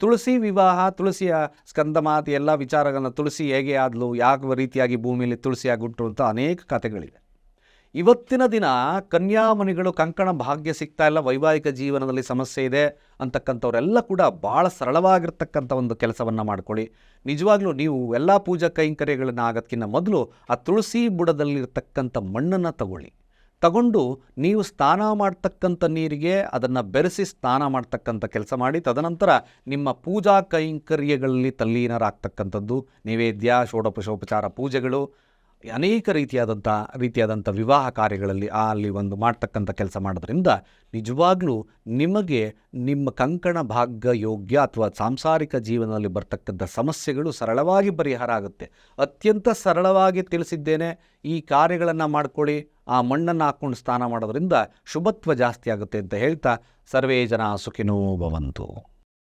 ತುಳಸಿ ವಿವಾಹ ತುಳಸಿಯ ಸ್ಕಂದಮಾತಿ ಎಲ್ಲ ವಿಚಾರಗಳನ್ನು ತುಳಸಿ ಹೇಗೆ ಆದಲು ಯಾವ ರೀತಿಯಾಗಿ ಭೂಮಿಯಲ್ಲಿ ತುಳಸಿ ಆಗುಟ್ಟು ಅಂತ ಅನೇಕ ಕಥೆಗಳಿವೆ. ಇವತ್ತಿನ ದಿನ ಕನ್ಯಾಮಣಿಗಳು ಕಂಕಣ ಭಾಗ್ಯ ಸಿಗ್ತಾ ಇಲ್ಲ, ವೈವಾಹಿಕ ಜೀವನದಲ್ಲಿ ಸಮಸ್ಯೆ ಇದೆ ಅಂತಕ್ಕಂಥವರೆಲ್ಲ ಕೂಡ ಭಾಳ ಸರಳವಾಗಿರ್ತಕ್ಕಂಥ ಒಂದು ಕೆಲಸವನ್ನು ಮಾಡ್ಕೊಳ್ಳಿ. ನಿಜವಾಗ್ಲೂ ನೀವು ಎಲ್ಲ ಪೂಜಾ ಕೈಂಕರ್ಯಗಳನ್ನು ಆಗೋದಕ್ಕಿಂತ ಮೊದಲು ಆ ತುಳಸಿ ಬುಡದಲ್ಲಿರ್ತಕ್ಕಂಥ ಮಣ್ಣನ್ನು ತಗೊಳ್ಳಿ. ತಗೊಂಡು ನೀವು ಸ್ನಾನ ಮಾಡ್ತಕ್ಕಂಥ ನೀರಿಗೆ ಅದನ್ನು ಬೆರೆಸಿ ಸ್ನಾನ ಮಾಡ್ತಕ್ಕಂಥ ಕೆಲಸ ಮಾಡಿ, ತದನಂತರ ನಿಮ್ಮ ಪೂಜಾ ಕೈಂಕರ್ಯಗಳಲ್ಲಿ ತಲ್ಲೀನರಾಗ್ತಕ್ಕಂಥದ್ದು, ನೈವೇದ್ಯ, ಷೋಡಪಶೋಪಚಾರ ಪೂಜೆಗಳು ಅನೇಕ ರೀತಿಯಾದಂಥ ರೀತಿಯಾದಂಥ ವಿವಾಹ ಕಾರ್ಯಗಳಲ್ಲಿ ಅಲ್ಲಿ ಒಂದು ಮಾಡ್ತಕ್ಕಂಥ ಕೆಲಸ ಮಾಡೋದ್ರಿಂದ ನಿಜವಾಗ್ಲೂ ನಿಮಗೆ ನಿಮ್ಮ ಕಂಕಣ ಭಾಗ್ಯ ಯೋಗ್ಯ ಅಥವಾ ಸಾಂಸಾರಿಕ ಜೀವನದಲ್ಲಿ ಬರ್ತಕ್ಕಂಥ ಸಮಸ್ಯೆಗಳು ಸರಳವಾಗಿ ಪರಿಹಾರ ಆಗುತ್ತೆ. ಅತ್ಯಂತ ಸರಳವಾಗಿ ತಿಳಿಸಿದ್ದೇನೆ, ಈ ಕಾರ್ಯಗಳನ್ನು ಮಾಡ್ಕೊಳ್ಳಿ, ಆ ಮಣ್ಣನ್ನು ಹಾಕ್ಕೊಂಡು ಸ್ನಾನ ಮಾಡೋದ್ರಿಂದ ಶುಭತ್ವ ಜಾಸ್ತಿ ಆಗುತ್ತೆ ಅಂತ ಹೇಳ್ತಾ ಸರ್ವೇ ಜನ ಸುಖಿನೋ ಭವಂತು.